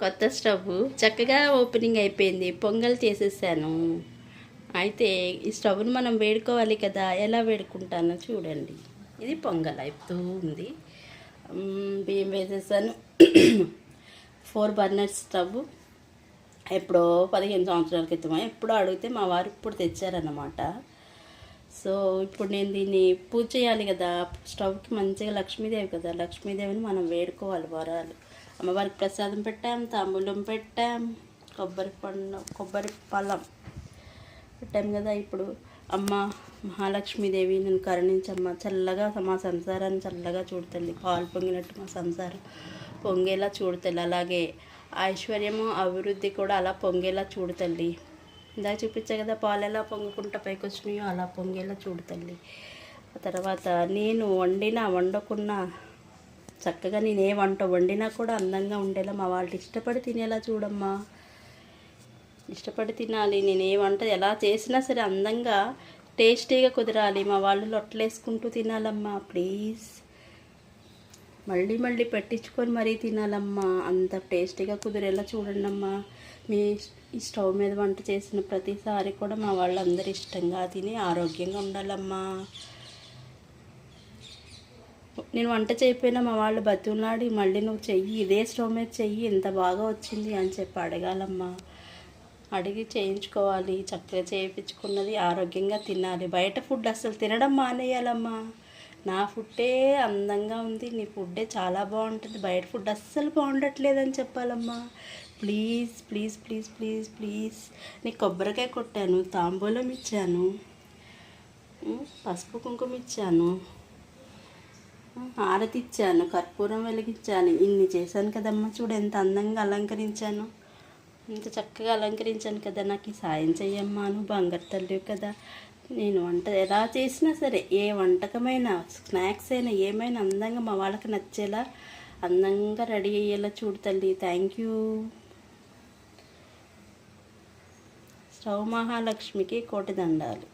కొత్త స్టవ్. చక్కగా ఓపెనింగ్ అయిపోయింది. పొంగల్ చేసేసాను. అయితే ఈ స్టవ్ని మనం వేడుకోవాలి కదా ఎలా వేడుకుంటానో చూడండి. ఇది పొంగల్ అయిపోతూ ఉంది. బియ్యం వేసేసాను. Four burner stove. ఎప్పుడో పదిహేను సంవత్సరాల క్రితం ఎప్పుడో అడిగితే మా వారు ఇప్పుడు తెచ్చారన్నమాట. సో ఇప్పుడు నేను దీన్ని పూజ చేయాలి కదా. స్టవ్కి మంచిగా లక్ష్మీదేవి కదా. లక్ష్మీదేవిని మనం వేడుకోవాలి వరాలు. అమ్మవారికి ప్రసాదం పెట్టాం తాంబూలం పెట్టాం కొబ్బరి పండు కొబ్బరి పళ్ళం పెట్టాం కదా. ఇప్పుడు అమ్మ మహాలక్ష్మీదేవి నేను కరుణించమ్మ. చల్లగా మా సంసారాన్ని చల్లగా చూడతల్లి పాలు పొంగినట్టు మా సంసారం పొంగేలా చూడతల్లి అలాగే ఐశ్వర్యము అభివృద్ధి కూడా అలా పొంగేలా చూడతల్లి ఇందాక చూపించా కదా పాలు ఎలా పొంగుకుంటా పైకి వచ్చినాయో అలా పొంగేలా చూడతల్లి తర్వాత నేను వండినా వండకున్నా చక్కగా నేను ఏ వంట వండినా కూడా అందంగా ఉండేలా మా వాళ్ళు ఇష్టపడి తినేలా చూడమ్మా. ఇష్టపడి తినాలి. నేను ఏ వంట ఎలా చేసినా సరే అందంగా టేస్టీగా కుదరాలి. మా వాళ్ళు లొట్టలేసుకుంటూ తినాలమ్మా ప్లీజ్. మళ్ళీ మళ్ళీ పెట్టించుకొని మరీ తినాలమ్మా. అంత టేస్టీగా కుదిరేలా చూడండి అమ్మా మీ స్టవ్ మీద వంట చేసిన ప్రతిసారి కూడా మా వాళ్ళందరూ ఇష్టంగా తిని ఆరోగ్యంగా ఉండాలమ్మా. నేను వంట చేయకపోయినా మా వాళ్ళు బతుకులాడి మళ్ళీ నువ్వు చెయ్యి ఇదే స్టవ్ మీద చెయ్యి ఇంత బాగా వచ్చింది అని చెప్పి అడగాలమ్మా. అడిగి చేయించుకోవాలి చక్కగా చేయించుకున్నది ఆరోగ్యంగా తినాలి. బయట ఫుడ్ అసలు తినడం మానేయాలమ్మా. నా ఫుడ్డే అందంగా ఉంది నీ ఫుడ్డే చాలా బాగుంటుంది బయట ఫుడ్ అస్సలు బాగుండట్లేదని చెప్పాలమ్మా. Please please please please please. నీ కొబ్బరికాయ కొట్టాను తాంబూలం ఇచ్చాను పసుపు కుంకుమ ఇచ్చాను. హారతి ఇచ్చాను కర్పూరం వెలిగించాను. ఇన్ని చేశాను కదమ్మా చూడు ఎంత అందంగా అలంకరించాను. ఇంత చక్కగా అలంకరించాను కదా నాకు ఈ సాయం చెయ్యమ్మా నువ్వు బంగారు తల్లి కదా. నేను వంట ఎలా చేసినా సరే ఏ వంటకమైనా స్నాక్స్ అయినా ఏమైనా అందంగా మా వాళ్ళకి నచ్చేలా అందంగా రెడీ అయ్యేలా చూడు తల్లి. Thank you. స్టవ్ మహాలక్ష్మికి కోటి దండాలు.